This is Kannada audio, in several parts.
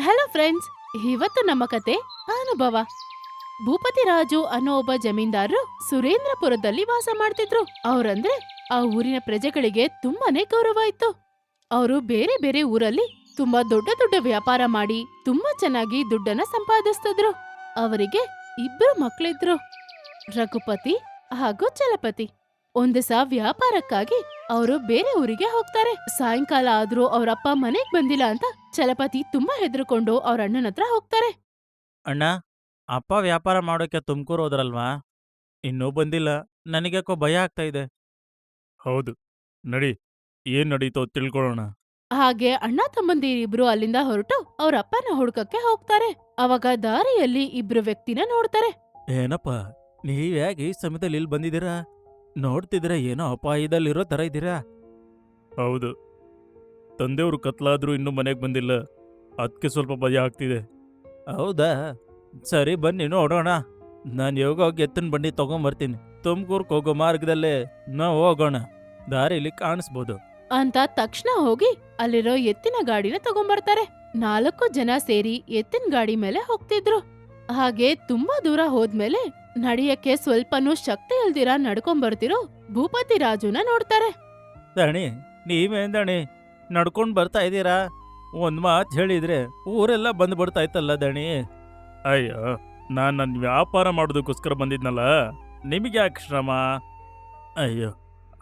ಹಲೋ ಫ್ರೆಂಡ್ಸ್ ಇವತ್ತು ನಮ್ಮ ಕತೆ ಅನುಭವ. ಭೂಪತಿ ರಾಜು ಅನ್ನೋ ಒಬ್ಬ ಜಮೀನ್ದಾರರು ಸುರೇಂದ್ರಪುರದಲ್ಲಿ ವಾಸ ಮಾಡ್ತಿದ್ರು. ಅವ್ರಂದ್ರೆ ಆ ಊರಿನ ಪ್ರಜೆಗಳಿಗೆ ತುಂಬಾನೇ ಗೌರವ ಇತ್ತು. ಅವರು ಬೇರೆ ಬೇರೆ ಊರಲ್ಲಿ ತುಂಬಾ ದೊಡ್ಡ ದೊಡ್ಡ ವ್ಯಾಪಾರ ಮಾಡಿ ತುಂಬಾ ಚೆನ್ನಾಗಿ ದುಡ್ಡನ್ನ ಸಂಪಾದಿಸ್ತಿದ್ರು. ಅವರಿಗೆ ಇಬ್ಬರು ಮಕ್ಕಳಿದ್ರು ರಘುಪತಿ ಹಾಗೂ ಚಲಪತಿ. ಒಂದಿಸ ವ್ಯಾಪಾರಕ್ಕಾಗಿ ಅವರು ಬೇರೆ ಊರಿಗೆ ಹೋಗ್ತಾರೆ. ಸಾಯಂಕಾಲ ಆದ್ರೂ ಅವರಪ್ಪ ಮನೆಗ್ ಬಂದಿಲ್ಲ ಅಂತ ಚಲಪತಿ ತುಂಬಾ ಹೆದರ್ಕೊಂಡು ಅವ್ರ ಅಣ್ಣನ ಹತ್ರ ಹೋಗ್ತಾರೆ. ಅಣ್ಣ ಅಪ್ಪ ವ್ಯಾಪಾರ ಮಾಡೋಕೆ ತುಮಕೂರು ಹೋದ್ರಲ್ವಾ? ಇನ್ನೂ ಬಂದಿಲ್ಲ. ನನಗ್ಯಾಕೋ ಭಯ ಆಗ್ತಾ ಇದೆ. ಹೌದು. ನಡಿ ಏನ್ ನಡೀತೋ ತಿಳ್ಕೊಳ್ಳೋಣ. ಹಾಗೆ ಅಣ್ಣ ತಮ್ಮಂದಿರಿಬ್ರು ಅಲ್ಲಿಂದ ಹೊರಟು ಅವ್ರ ಅಪ್ಪನ ಹುಡ್ಕಕ್ಕೆ ಹೋಗ್ತಾರೆ. ಅವಾಗ ದಾರಿಯಲ್ಲಿ ಇಬ್ರು ವ್ಯಕ್ತಿನ ನೋಡ್ತಾರೆ. ಏನಪ್ಪ ನೀವ್ಯಾಗಿ ಯಾಕೆ ಈ ಸಮಯದಲ್ಲಿ ಇಲ್ಲಿ ಬಂದಿದ್ದೀರಾ? ನೋಡ್ತಿದ್ರೆ ಏನೋ ಅಪಾಯದಲ್ಲಿರೋ ತರ ಇದ್ದೀರಾ? ಹೌದು. ತಂದೆಯವರು ಕತ್ಲಾದ್ರೂ ಇನ್ನೂ ಮನೆಗೆ ಬಂದಿಲ್ಲ. ಅದಕ್ಕೆ ಸ್ವಲ್ಪ ಭಯ ಆಗ್ತಿದೆ. ಹೌದಾ? ಸರಿ ಬನ್ನಿ ನೋಡೋಣ. ನಾನು ಯೋಗ ಎತ್ತಿನ ಬಂಡಿ ತಗೊಂಬರ್ತೀನಿ. ತುಮಕೂರ್ಗೆ ಹೋಗೋ ಮಾರ್ಗದಲ್ಲೇ ನಾವು ಹೋಗೋಣ. ದಾರಿಲಿ ಕಾಣಿಸ್ಬೋದು. ಅಂತ ತಕ್ಷಣ ಹೋಗಿ ಅಲ್ಲಿರೋ ಎತ್ತಿನ ಗಾಡಿನ ತಗೊಂಬರ್ತಾರೆ. ನಾಲ್ಕು ಜನ ಸೇರಿ ಎತ್ತಿನ ಗಾಡಿ ಮೇಲೆ ಹೋಗ್ತಿದ್ರು. ಹಾಗೆ ತುಂಬಾ ದೂರ ಹೋದ್ಮೇಲೆ ನಡಿಯಕ್ಕೆ ಸ್ವಲ್ಪನೂ ಶಕ್ತಿ ಇಲ್ದಿರ ನಡ್ಕೊಂಬರ್ತಿರೋ ಭೂಪತಿ ರಾಜುನ ನೋಡ್ತಾರೆ. ದಣಿ, ನೀವೇನ್ ದಣಿ? ನಡ್ಕೊಂಡು ಬರ್ತಾ ಇದ್ದೀರಾ? ಒಂದ್ ಮಾತು ಹೇಳಿದ್ರೆ ಊರೆಲ್ಲ ಬಂದು ಬಿಡ್ತಾ ಇತ್ತಲ್ಲ ದಣಿ? ಅಯ್ಯೋ, ನಾನು ನನ್ನ ವ್ಯಾಪಾರ ಮಾಡೋದಕ್ಕೋಸ್ಕರ ಬಂದಿದ್ನಲ್ಲ, ನಿಮಗೆ ಯಾಕೆ ಶ್ರಮ? ಅಯ್ಯೋ,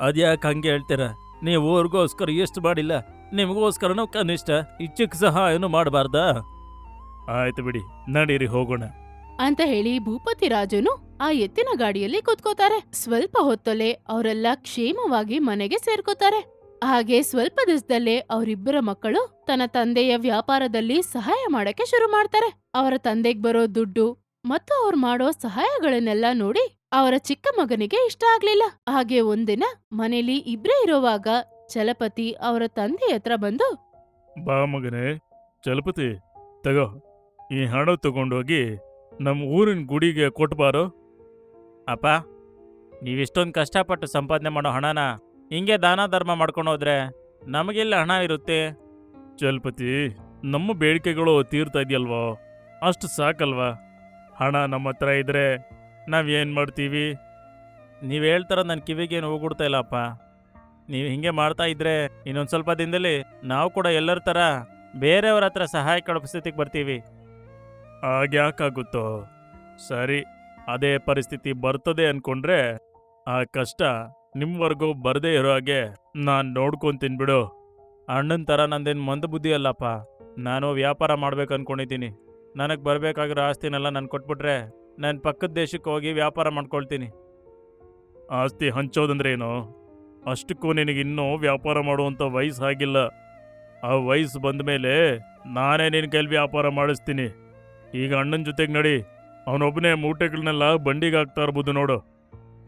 ಅದ್ಯಾಕೆ ಹಂಗೆ ಹೇಳ್ತೀರ? ನೀವು ಊರಿಗೋಸ್ಕರ ಎಷ್ಟು ಮಾಡಿಲ್ಲ, ನಿಮಗೋಸ್ಕರನೂ ಕನಿಷ್ಠ ಇಚ್ಛಕ್ಕೆ ಸಹ ಏನು ಮಾಡಬಾರ್ದಾ? ಆಯ್ತು ಬಿಡಿ, ನಡೀರಿ, ಹೋಗೋಣ. ಅಂತ ಹೇಳಿ ಭೂಪತಿ ರಾಜನು ಆ ಎತ್ತಿನ ಗಾಡಿಯಲ್ಲಿ ಕೂತ್ಕೋತಾರೆ. ಸ್ವಲ್ಪ ಹೊತ್ತಲ್ಲೇ ಅವರೆಲ್ಲ ಕ್ಷೇಮವಾಗಿ ಮನೆಗೆ ಸೇರ್ಕೋತಾರೆ. ಹಾಗೆ ಸ್ವಲ್ಪ ದಿವಸದಲ್ಲೇ ಅವರಿಬ್ಬರ ಮಕ್ಕಳು ತನ್ನ ತಂದೆಯ ವ್ಯಾಪಾರದಲ್ಲಿ ಸಹಾಯ ಮಾಡಕ್ಕೆ ಶುರು ಮಾಡ್ತಾರೆ. ಅವರ ತಂದೆಗ್ ಬರೋ ದುಡ್ಡು ಮತ್ತು ಅವ್ರು ಮಾಡೋ ಸಹಾಯಗಳನ್ನೆಲ್ಲ ನೋಡಿ ಅವರ ಚಿಕ್ಕ ಮಗನಿಗೆ ಇಷ್ಟ ಆಗ್ಲಿಲ್ಲ. ಹಾಗೆ ಒಂದಿನ ಮನೇಲಿ ಇಬ್ರೇ ಇರೋವಾಗ ಚಲಪತಿ ಅವರ ತಂದೆ ಹತ್ರ ಬಂದು, ಬಾ ಮಗನೇ, ಚಲಪತಿ, ತಗೋ, ಈ ಹಣ ತಗೊಂಡೋಗಿ ನಮ್ಮ ಊರಿನ ಗುಡಿಗೆ ಕೊಟ್ಬಾರು ಅಪ್ಪ ನೀವಿಷ್ಟೊಂದು ಕಷ್ಟಪಟ್ಟು ಸಂಪಾದನೆ ಮಾಡೋ ಹಣನ ಹಿಂಗೆ ದಾನ ಧರ್ಮ ಮಾಡ್ಕೊಂಡು ಹೋದ್ರೆ ನಮಗೆಲ್ಲ ಹಣ ಇರುತ್ತೆ? ಚಲಪತಿ, ನಮ್ಮ ಬೇಡಿಕೆಗಳು ತೀರ್ತಾ ಇದೆಯಲ್ವೋ? ಅಷ್ಟು ಸಾಕಲ್ವಾ? ಹಣ ನಮ್ಮ ಹತ್ರ ಇದ್ರೆ ನಾವೇನು ಮಾಡ್ತೀವಿ? ನೀವು ಹೇಳ್ತಾರ ನನ್ನ ಕಿವಿಗೇನು ಹೋಗ್ಬಿಡ್ತಾ ಇಲ್ಲಪ್ಪ ನೀವು ಹಿಂಗೆ ಮಾಡ್ತಾ ಇದ್ರೆ ಇನ್ನೊಂದು ಸ್ವಲ್ಪ ದಿನದಲ್ಲಿ ನಾವು ಕೂಡ ಎಲ್ಲರ ಥರ ಬೇರೆಯವ್ರ ಹತ್ರ ಸಹಾಯ ಕೇಳೋ ಬರ್ತೀವಿ. ಆಗ್ಯಾಕಾಗುತ್ತೋ ಸರಿ, ಅದೇ ಪರಿಸ್ಥಿತಿ ಬರ್ತದೆ ಅನ್ಕೊಂಡ್ರೆ ಆ ಕಷ್ಟ ನಿಮ್ವರೆಗೂ ಬರದೇ ಇರೋ ಹಾಗೆ ನಾನು ನೋಡ್ಕೊತೀನಿ ಬಿಡು ಅಣ್ಣನ ಥರ ನಂದೇನು ಮಂದ ಬುದ್ಧಿ ಅಲ್ಲಪ್ಪ. ನಾನು ವ್ಯಾಪಾರ ಮಾಡ್ಬೇಕು ಅನ್ಕೊಂಡಿದ್ದೀನಿ. ನನಗೆ ಬರಬೇಕಾಗಿರೋ ಆಸ್ತಿನೆಲ್ಲ ನಾನು ಕೊಟ್ಬಿಟ್ರೆ ನಾನು ಪಕ್ಕದ ದೇಶಕ್ಕೆ ಹೋಗಿ ವ್ಯಾಪಾರ ಮಾಡ್ಕೊಳ್ತೀನಿ. ಆಸ್ತಿ ಹಂಚೋದಂದ್ರೆ ಏನು? ಅಷ್ಟಕ್ಕೂ ನಿನಗಿನ್ನೂ ವ್ಯಾಪಾರ ಮಾಡುವಂಥ ವಯಸ್ಸಾಗಿಲ್ಲ. ಆ ವಯಸ್ಸು ಬಂದ ಮೇಲೆ ನಾನೇ ನಿನ್ನ ಕೈಲಿ ವ್ಯಾಪಾರ ಮಾಡಿಸ್ತೀನಿ. ಈಗ ಅಣ್ಣನ ಜೊತೆಗೆ ನಡಿ. ಅವನೊಬ್ಬನೇ ಮೂಟೆಗಳನ್ನೆಲ್ಲ ಬಂಡಿಗೆ ಹಾಕ್ತಾ ಇರ್ಬೋದು ನೋಡು.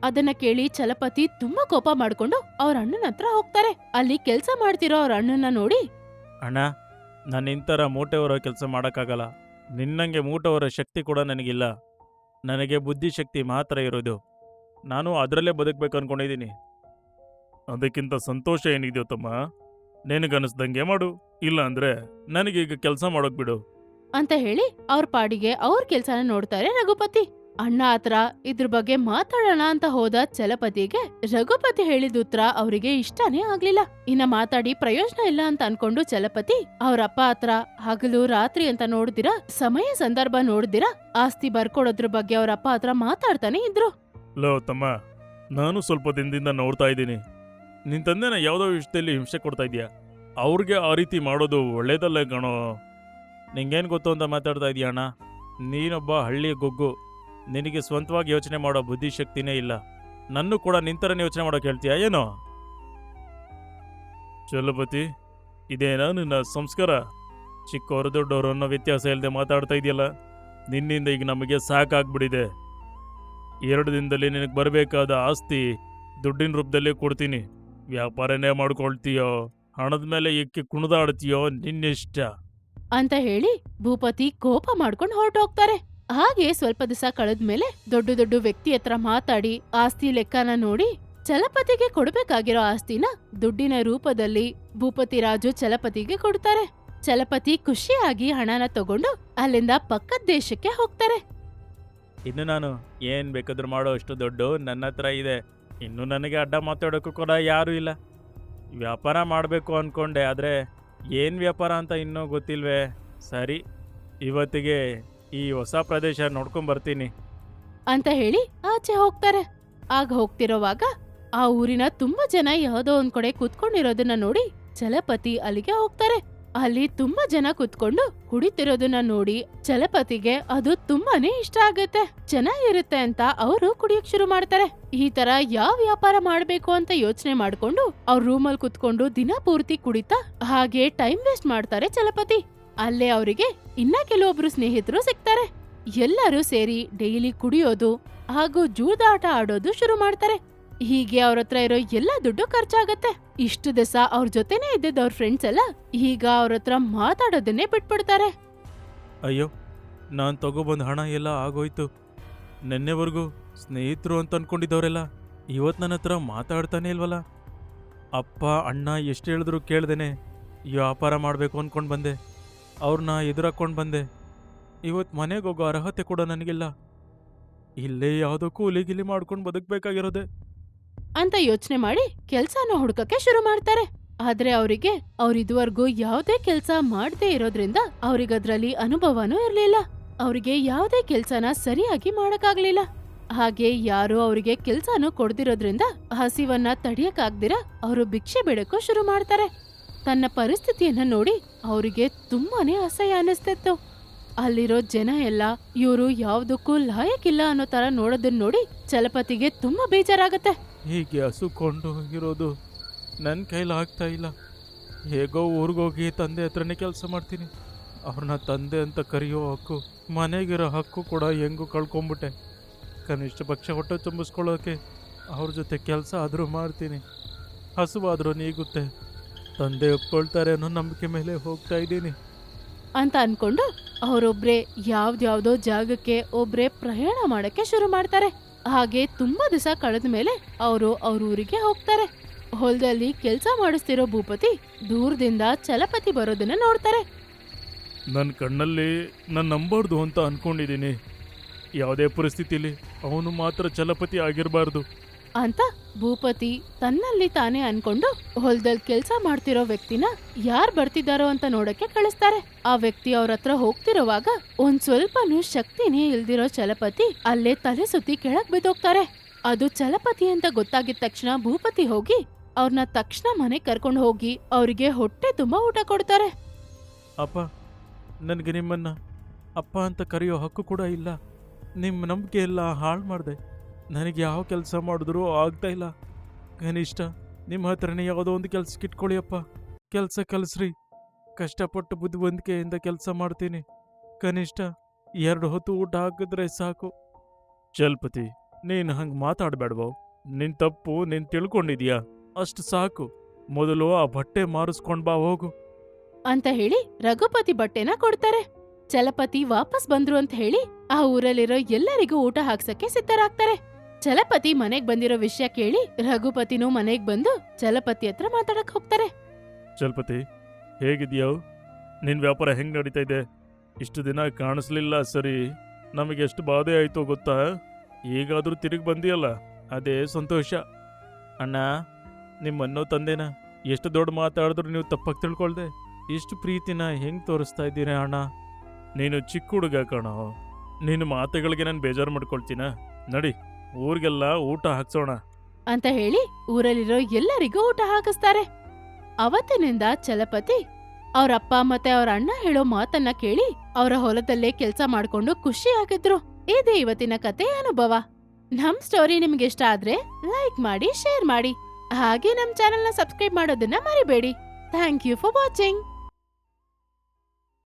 ಅದನ್ನ ಕೇಳಿ ಚಲಪತಿ ತುಂಬಾ ಕೋಪ ಮಾಡ್ಕೊಂಡು ಅವ್ರ ಅಣ್ಣನ ಹತ್ರ ಹೋಗ್ತಾರೆ. ಅಲ್ಲಿ ಕೆಲ್ಸ ಮಾಡ್ತಿರೋ ಅವ್ರ ಅಣ್ಣನ ನೋಡಿ. ಅಣ್ಣ ನಾನು ಇಂಥರ ಮೂಟೆ ಹೊರೋ ಕೆಲಸ ಮಾಡೋಕ್ಕಾಗಲ್ಲ. ನಿನ್ನಂಗೆ ಮೂಟೆ ಹೊರೋ ಶಕ್ತಿ ಕೂಡ ನನಗಿಲ್ಲ. ನನಗೆ ಬುದ್ಧಿಶಕ್ತಿ ಮಾತ್ರ ಇರೋದು. ನಾನು ಅದರಲ್ಲೇ ಬದುಕಬೇಕು ಅನ್ಕೊಂಡಿದ್ದೀನಿ ಅದಕ್ಕಿಂತ ಸಂತೋಷ ಏನಿದೆಯೋ ತಮ್ಮ ನಿನಗನ್ನಿಸ್ದಂಗೆ ಮಾಡು. ಇಲ್ಲ ಅಂದ್ರೆ ನನಗೀಗ ಕೆಲಸ ಮಾಡೋಕ್ಬಿಡು ಬಿಡು. ಅಂತ ಹೇಳಿ ಅವ್ರ ಪಾಡಿಗೆ ಅವ್ರ ಕೆಲ್ಸನ ನೋಡ್ತಾರೆ ರಘುಪತಿ. ಅಣ್ಣ ಹತ್ರ ಇದ್ರ ಬಗ್ಗೆ ಮಾತಾಡೋಣ ಅಂತ ಹೋದ ಚಲಪತಿಗೆ ರಘುಪತಿ ಹೇಳಿದ ಉತ್ತರ ಅವರಿಗೆ ಇಷ್ಟನೇ ಆಗ್ಲಿಲ್ಲ. ಇನ್ನ ಮಾತಾಡಿ ಪ್ರಯೋಜನ ಇಲ್ಲ ಅಂತ ಅನ್ಕೊಂಡು ಚಲಪತಿ ಅವ್ರಪ್ಪ ಹತ್ರ ಹಗಲು ರಾತ್ರಿ ಅಂತ ನೋಡ್ದಿರಾ, ಸಮಯ ಸಂದರ್ಭ ನೋಡ್ದಿರಾ, ಆಸ್ತಿ ಬರ್ಕೊಡೋದ್ರ ಬಗ್ಗೆ ಅವ್ರಪ್ಪ ಹತ್ರ ಮಾತಾಡ್ತಾನೆ ಇದ್ರು. ಲೋ ತಮ್ಮ, ನಾನು ಸ್ವಲ್ಪ ದಿನದಿಂದ ನೋಡ್ತಾ ಇದ್ದೀನಿ. ನಿನ್ ತಂದೆನ ಯಾವ್ದೋ ವಿಷಯದಲ್ಲಿ ಹಿಂಸೆ ಕೊಡ್ತಾ ಇದೀಯಾ? ಅವ್ರಿಗೆ ಆ ರೀತಿ ಮಾಡೋದು ಒಳ್ಳೇದಲ್ಲ ಕಣೋ. ನಿಂಗೇನು ಗೊತ್ತು ಅಂತ ಮಾತಾಡ್ತಾ ಇದೀಯ ಅಣ್ಣ? ನೀನೊಬ್ಬ ಹಳ್ಳಿಯ ಗೊಗ್ಗು. ನಿನಗೆ ಸ್ವಂತವಾಗಿ ಯೋಚನೆ ಮಾಡೋ ಬುದ್ಧಿಶಕ್ತಿನೇ ಇಲ್ಲ. ನನ್ನೂ ಕೂಡ ನಿಂತರನೇ ಯೋಚನೆ ಮಾಡೋಕೆ ಹೇಳ್ತೀಯಾ? ಏನೋ? ಚಲಪತಿ, ಇದೇನಾ ನಿನ್ನ ಸಂಸ್ಕಾರ? ಚಿಕ್ಕವರು ದೊಡ್ಡವರು ಅನ್ನೋ ವ್ಯತ್ಯಾಸ ಇಲ್ಲದೆ ಮಾತಾಡ್ತಾ ಇದೆಯಲ್ಲ, ನಿನ್ನಿಂದ ಈಗ ನಮಗೆ ಸಾಕಾಗ್ಬಿಡಿದೆ. ಎರಡು ದಿನದಲ್ಲಿ ನಿನಗೆ ಬರಬೇಕಾದ ಆಸ್ತಿ ದುಡ್ಡಿನ ರೂಪದಲ್ಲಿ ಕೊಡ್ತೀನಿ. ವ್ಯಾಪಾರನೇ ಮಾಡ್ಕೊಳ್ತೀಯೋ ಹಣದ ಮೇಲೆ ಎಕ್ಕಿ ಕುಣಿದಾಡ್ತೀಯೋ ನಿನ್ನಿಷ್ಟ. ಅಂತ ಹೇಳಿ ಭೂಪತಿ ಕೋಪ ಮಾಡ್ಕೊಂಡು ಹೊರಟೋಗ್ತಾರೆ. ಹಾಗೆ ಸ್ವಲ್ಪ ದಿವಸ ಕಳೆದ್ಮೇಲೆ ದೊಡ್ಡ ದೊಡ್ಡ ವ್ಯಕ್ತಿ ಹತ್ರ ಮಾತಾಡಿ ಆಸ್ತಿ ಲೆಕ್ಕನ ನೋಡಿ ಚಲಪತಿಗೆ ಕೊಡಬೇಕಾಗಿರೋ ಆಸ್ತಿನ ದುಡ್ಡಿನ ರೂಪದಲ್ಲಿ ಭೂಪತಿ ರಾಜು ಚಲಪತಿಗೆ ಕೊಡ್ತಾರೆ. ಚಲಪತಿ ಖುಷಿಯಾಗಿ ಹಣನ ತಗೊಂಡು ಅಲ್ಲಿಂದ ಪಕ್ಕದ ದೇಶಕ್ಕೆ ಹೋಗ್ತಾರೆ. ಇನ್ನು ನಾನು ಏನ್ ಬೇಕಾದ್ರೂ ಮಾಡೋ ಅಷ್ಟು ದುಡ್ಡು ನನ್ನ ಹತ್ರ ಇದೆ. ಇನ್ನು ನನಗೆ ಅಡ್ಡ ಮಾತಾಡೋಕ್ಕೂ ಕೂಡ ಯಾರೂ ಇಲ್ಲ. ವ್ಯಾಪಾರ ಮಾಡಬೇಕು ಅನ್ಕೊಂಡೆ, ಆದರೆ ಏನು ವ್ಯಾಪಾರ ಅಂತ ಇನ್ನೂ ಗೊತ್ತಿಲ್ವೇ? ಸರಿ, ಇವತ್ತಿಗೆ ಈ ಹೊಸ ಪ್ರದೇಶ ನೋಡ್ಕೊಂಬರ್ತೀನಿ ಅಂತ ಹೇಳಿ ಆಚೆ ಹೋಗ್ತಾರೆ. ಆಗ ಹೋಗ್ತಿರೋವಾಗ ಆ ಊರಿನ ತುಂಬಾ ಜನ ಯಾವುದೋ ಒಂದ್ ಕಡೆ ಕೂತ್ಕೊಂಡಿರೋದನ್ನ ನೋಡಿ ಚಲಪತಿ ಅಲ್ಲಿಗೆ ಹೋಗ್ತಾರೆ. ಅಲ್ಲಿ ತುಂಬಾ ಜನ ಕುತ್ಕೊಂಡು ಕುಡಿತಿರೋದನ್ನ ನೋಡಿ ಚಲಪತಿಗೆ ಅದು ತುಂಬಾನೇ ಇಷ್ಟ ಆಗುತ್ತೆ. ಚೆನ್ನಾಗಿರುತ್ತೆ ಅಂತ ಅವರು ಕುಡಿಯಕ್ ಶುರು ಮಾಡ್ತಾರೆ. ಈ ತರ ಯಾವ ವ್ಯಾಪಾರ ಮಾಡ್ಬೇಕು ಅಂತ ಯೋಚನೆ ಮಾಡ್ಕೊಂಡು ಅವ್ರ ರೂಮಲ್ಲಿ ಕುತ್ಕೊಂಡು ದಿನ ಪೂರ್ತಿ ಕುಡಿತಾ ಹಾಗೆ ಟೈಮ್ ವೇಸ್ಟ್ ಮಾಡ್ತಾರೆ ಚಲಪತಿ. ಅಲ್ಲೇ ಅವರಿಗೆ ಇನ್ನ ಕೆಲವೊಬ್ರು ಸ್ನೇಹಿತರು ಸಿಗ್ತಾರೆ. ಎಲ್ಲರೂ ಸೇರಿ ಡೈಲಿ ಕುಡಿಯೋದು ಹಾಗೂ ಜೂದಾಟ ಆಡೋದು ಶುರು ಮಾಡ್ತಾರೆ. ಹೀಗೆ ಅವ್ರ ಹತ್ರ ಇರೋ ಎಲ್ಲ ದುಡ್ಡು ಖರ್ಚಾಗತ್ತೆ. ಇಷ್ಟು ದಿವಸ ಅವ್ರ ಜೊತೆನೇ ಇದ್ದಿದ್ದ ಅವ್ರ ಫ್ರೆಂಡ್ಸ್ ಎಲ್ಲ ಈಗ ಅವ್ರ ಹತ್ರ ಮಾತಾಡೋದನ್ನೇ ಬಿಟ್ಬಿಡ್ತಾರೆ. ಅಯ್ಯೋ, ನಾನು ತಗೊಬಂದ ಹಣ ಎಲ್ಲ ಆಗೋಯ್ತು. ನೆನ್ನೆವರೆಗೂ ಸ್ನೇಹಿತರು ಅಂತ ಅನ್ಕೊಂಡಿದ್ದವರೆಲ್ಲ ಇವತ್ತು ನನ್ನ ಹತ್ರ ಮಾತಾಡ್ತಾನೆ ಇಲ್ವಲ್ಲ ಅಪ್ಪ, ಅಣ್ಣ ಎಷ್ಟು ಹೇಳಿದ್ರು ಕೇಳ್ದೇನೆ ವ್ಯಾಪಾರ ಮಾಡಬೇಕು ಅಂದ್ಕೊಂಡು ಬಂದೆ. ಅವ್ರನ್ನ ಎದುರಾಕೊಂಡು ಬಂದೆ. ಇವತ್ತು ಮನೆಗೆ ಹೋಗೋ ಅರ್ಹತೆ ಕೂಡ ನನಗಿಲ್ಲ. ಇಲ್ಲೇ ಯಾವುದಕ್ಕೂ ಕೂಲಿ ಗಿಲಿ ಮಾಡ್ಕೊಂಡು ಬದುಕಬೇಕಾಗಿರೋದೆ. ಅಂತ ಯೋಚನೆ ಮಾಡಿ ಕೆಲ್ಸನ ಹುಡ್ಕಕ್ಕೆ ಶುರು ಮಾಡ್ತಾರೆ. ಆದ್ರೆ ಅವರಿಗೆ ಅವ್ರ ಇದುವರೆಗೂ ಯಾವ್ದೇ ಕೆಲ್ಸ ಮಾಡದೇ ಇರೋದ್ರಿಂದ ಅವ್ರಿಗದ್ರಲ್ಲಿ ಅನುಭವನೂ ಇರ್ಲಿಲ್ಲ. ಅವ್ರಿಗೆ ಯಾವ್ದೇ ಕೆಲ್ಸನ ಸರಿಯಾಗಿ ಮಾಡಕ್ಕಾಗ್ಲಿಲ್ಲ. ಹಾಗೆ ಯಾರು ಅವರಿಗೆ ಕೆಲ್ಸನೂ ಕೊಡ್ದಿರೋದ್ರಿಂದ ಹಸಿವನ್ನ ತಡಿಯಕ್ಕಾಗ್ದಿರ ಅವರು ಭಿಕ್ಷೆ ಬೇಡಕ್ಕೂ ಶುರು ಮಾಡ್ತಾರೆ. ತನ್ನ ಪರಿಸ್ಥಿತಿಯನ್ನ ನೋಡಿ ಅವರಿಗೆ ತುಂಬಾನೇ ಅಸಹ್ಯ ಅನಿಸ್ತಿತ್ತು ಅಲ್ಲಿರೋ ಜನ ಎಲ್ಲ ಇವರು ಯಾವ್ದಕ್ಕೂ ಲಾಯಕ್ಕಿಲ್ಲ ಅನ್ನೋ ತರ ನೋಡೋದನ್ನ ನೋಡಿ ಚಲಪತಿಗೆ ತುಂಬಾ ಬೇಜಾರಾಗತ್ತೆ. ಹೀಗೆ ಹಸುಕೊಂಡು ಇರೋದು ನನ್ನ ಕೈಲಿ ಆಗ್ತಾ ಇಲ್ಲ. ಹೇಗೋ ಊರಿಗೋಗಿ ತಂದೆ ಹತ್ರನೇ ಕೆಲಸ ಮಾಡ್ತೀನಿ. ಅವ್ರನ್ನ ತಂದೆ ಅಂತ ಕರೆಯೋ ಹಕ್ಕು, ಮನೆಗಿರೋ ಹಕ್ಕು ಕೂಡ ಹೆಂಗೂ ಕಳ್ಕೊಂಬಿಟ್ಟೆ. ಕನಿಷ್ಠ ಪಕ್ಷ ಹೊಟ್ಟೆ ತುಂಬಿಸ್ಕೊಳ್ಳೋಕೆ ಅವ್ರ ಜೊತೆ ಕೆಲಸ ಆದರೂ ಮಾಡ್ತೀನಿ. ಹಸುವಾದರೂ ನೀಗುತ್ತೆ. ತಂದೆ ಒಪ್ಕೊಳ್ತಾರೆ ಅನ್ನೋ ನಂಬಿಕೆ ಮೇಲೆ ಹೋಗ್ತಾ ಇದ್ದೀನಿ. ಅಂತ ಅನ್ಕೊಂಡು ಅವರೊಬ್ರೆ ಯಾವ್ದ್ಯಾವ್ದೋ ಜಾಗಕ್ಕೆ ಒಬ್ರೆ ಪ್ರಯಾಣ ಮಾಡಕ್ಕೆ ಶುರು ಮಾಡ್ತಾರೆ. ಹಾಗೆ ತುಂಬಾ ದಿವಸ ಕಳೆದ ಮೇಲೆ ಅವರು ಅವ್ರ ಊರಿಗೆ ಹೋಗ್ತಾರೆ. ಹೊಲದಲ್ಲಿ ಕೆಲಸ ಮಾಡಿಸ್ತಿರೋ ಭೂಪತಿ ದೂರದಿಂದ ಚಲಪತಿ ಬರೋದನ್ನ ನೋಡ್ತಾರೆ. ನನ್ನ ಕಣ್ಣಲ್ಲಿ ನಾನು ನಂಬಾರ್ದು ಅಂತ ಅನ್ಕೊಂಡಿದ್ದೀನಿ. ಯಾವುದೇ ಪರಿಸ್ಥಿತಿಲಿ ಅವನು ಮಾತ್ರ ಚಲಪತಿ ಆಗಿರಬಾರ್ದು. ಅಂತ ಭೂಪತಿ ತನ್ನಲ್ಲಿ ತಾನೇ ಅನ್ಕೊಂಡು ಹೊಲದಲ್ಲಿ ಕೆಲಸ ಮಾಡ್ತಿರೋ ವ್ಯಕ್ತಿನ ಯಾರ್ ಬರ್ತಿದ್ದಾರೋ ಅಂತ ನೋಡಕ್ಕೆ ಕಳಿಸ್ತಾರೆ. ಆ ವ್ಯಕ್ತಿ ಅವ್ರ ಹತ್ರ ಹೋಗ್ತಿರೋವಾಗ ಒಂದ್ ಸ್ವಲ್ಪನೂ ಶಕ್ತಿನೇ ಇಲ್ದಿರೋ ಚಲಪತಿ ಅಲ್ಲೇ ತಲೆ ಸುತ್ತಿ ಕೆಳಗ್ ಬಿದ್ದೋಗ್ತಾರೆ. ಅದು ಚಲಪತಿ ಅಂತ ಗೊತ್ತಾಗಿದ ತಕ್ಷಣ ಭೂಪತಿ ಹೋಗಿ ಅವ್ರನ್ನ ತಕ್ಷಣ ಮನೆ ಕರ್ಕೊಂಡು ಹೋಗಿ ಅವರಿಗೆ ಹೊಟ್ಟೆ ತುಂಬಾ ಊಟ ಕೊಡ್ತಾರೆ. ಅಪ್ಪ, ನನಗೆ ನಿಮ್ಮನ್ನ ಅಪ್ಪ ಅಂತ ಕರೆಯೋ ಹಕ್ಕು ಕೂಡ ಇಲ್ಲ. ನಿಮ್ಮ ನಂಬಿಕೆ ಎಲ್ಲ ಹಾಳು ಮಾಡಿದೆ. ನನಗೆ ಯಾವ ಕೆಲಸ ಮಾಡಿದ್ರೂ ಆಗ್ತಾ ಇಲ್ಲ. ಕನಿಷ್ಠ ನಿಮ್ಮ ಹತ್ರನೇ ಯಾವುದೋ ಒಂದು ಕೆಲ್ಸಕ್ಕೆ ಇಟ್ಕೊಳ್ಳಿ ಅಪ್ಪ ಕೆಲಸ ಕಲಿಸ್ರಿ. ಕಷ್ಟಪಟ್ಟು ಬುದ್ಧಿವಂತಿಕೆಯಿಂದ ಕೆಲಸ ಮಾಡ್ತೀನಿ. ಕನಿಷ್ಠ ಎರಡು ಹೊತ್ತು ಊಟ ಹಾಕಿದ್ರೆ ಸಾಕು. ಚಲ್ಪತಿ ನೀನು ಹಂಗೆ ಮಾತಾಡಬೇಡವೋ. ನಿನ್ನ ತಪ್ಪು ನಿನ್ ತಿಳ್ಕೊಂಡಿದ್ಯಾ? ಅಷ್ಟು ಸಾಕು. ಮೊದಲು ಆ ಬಟ್ಟೆ ಮಾರಿಸ್ಕೊಂಡು ಬಾ ಹೋಗು. ಅಂತ ಹೇಳಿ ರಘುಪತಿ ಬಟ್ಟೆನ ಕೊಡ್ತಾರೆ. ಚಲಪತಿ ವಾಪಸ್ ಬಂದ್ರು ಅಂತ ಹೇಳಿ ಆ ಊರಲ್ಲಿರೋ ಎಲ್ಲರಿಗೂ ಊಟ ಹಾಕ್ಸಕ್ಕೆ ಸಿದ್ಧರಾಗ್ತಾರೆ. ಚಲಪತಿ ಮನೆಗ್ ಬಂದಿರೋ ವಿಷಯ ಕೇಳಿ ರಘುಪತಿನೂ ಮನೆಗ್ ಬಂದು ಚಲಪತಿ ಹತ್ರ ಮಾತಾಡಕ್ ಹೋಗ್ತಾರೆ. ಚಲಪತಿ ಹೇಗಿದ್ಯೋ ನಿನ್ನ ವ್ಯಾಪಾರ ಹೆಂಗೆ ನಡೀತಾ ಇದೆ? ಇಷ್ಟು ದಿನ ಕಾಣಿಸ್ಲಿಲ್ಲ ಸರಿ. ನಮಗೆ ಎಷ್ಟು ಬಾಧೆ ಆಯಿತು ಗೊತ್ತಾ? ಈಗಾದರೂ ತಿರುಗಿ ಬಂದಿಯಲ್ಲ, ಅದೇ ಸಂತೋಷ. ಅಣ್ಣ, ನಿಮ್ಮನ್ನೋ ತಂದೆನ ಎಷ್ಟು ದೊಡ್ಡ ಮಾತಾಡಿದ್ರು ನೀವು ತಪ್ಪಾಗಿ ತಿಳ್ಕೊಳ್ದೆ. ಇಷ್ಟು ಪ್ರೀತಿನ ಹೆಂಗೆ ತೋರಿಸ್ತಾ ಇದ್ದೀರಾ ಅಣ್ಣ? ನೀನು ಚಿಕ್ಕ ಹುಡುಗ ಕಣೋ. ನಿನ್ನ ಮಾತುಗಳಿಗೆ ನಾನು ಬೇಜಾರು ಮಾಡ್ಕೊಳ್ತೀನ? ನಡಿ. ಊರಿಗೆಲ್ಲ ಊಟ ಹಾಕ್ಸೋಣ. ಅಂತ ಹೇಳಿ ಊರಲ್ಲಿರೋ ಎಲ್ಲರಿಗೂ ಊಟ ಹಾಕಿಸ್ತಾರೆ. ಅವತ್ತಿನಿಂದ ಚಲಪತಿ ಅವ್ರ ಅಪ್ಪ ಮತ್ತೆ ಅವರ ಅಣ್ಣ ಹೇಳೋ ಮಾತನ್ನ ಕೇಳಿ ಅವರ ಹೊಲದಲ್ಲೇ ಕೆಲಸ ಮಾಡ್ಕೊಂಡು ಖುಷಿ ಆಗಿದ್ರು. ಇದೇ ಇವತ್ತಿನ ಕತೆ ಅನುಭವ. ನಮ್ ಸ್ಟೋರಿ ನಿಮ್ಗೆ ಇಷ್ಟ ಆದ್ರೆ ಲೈಕ್ ಮಾಡಿ ಶೇರ್ ಮಾಡಿ. ಹಾಗೆ ನಮ್ ಚಾನೆಲ್ನ ಸಬ್ಸ್ಕ್ರೈಬ್ ಮಾಡೋದನ್ನ ಮರಿಬೇಡಿ. Thank you for watching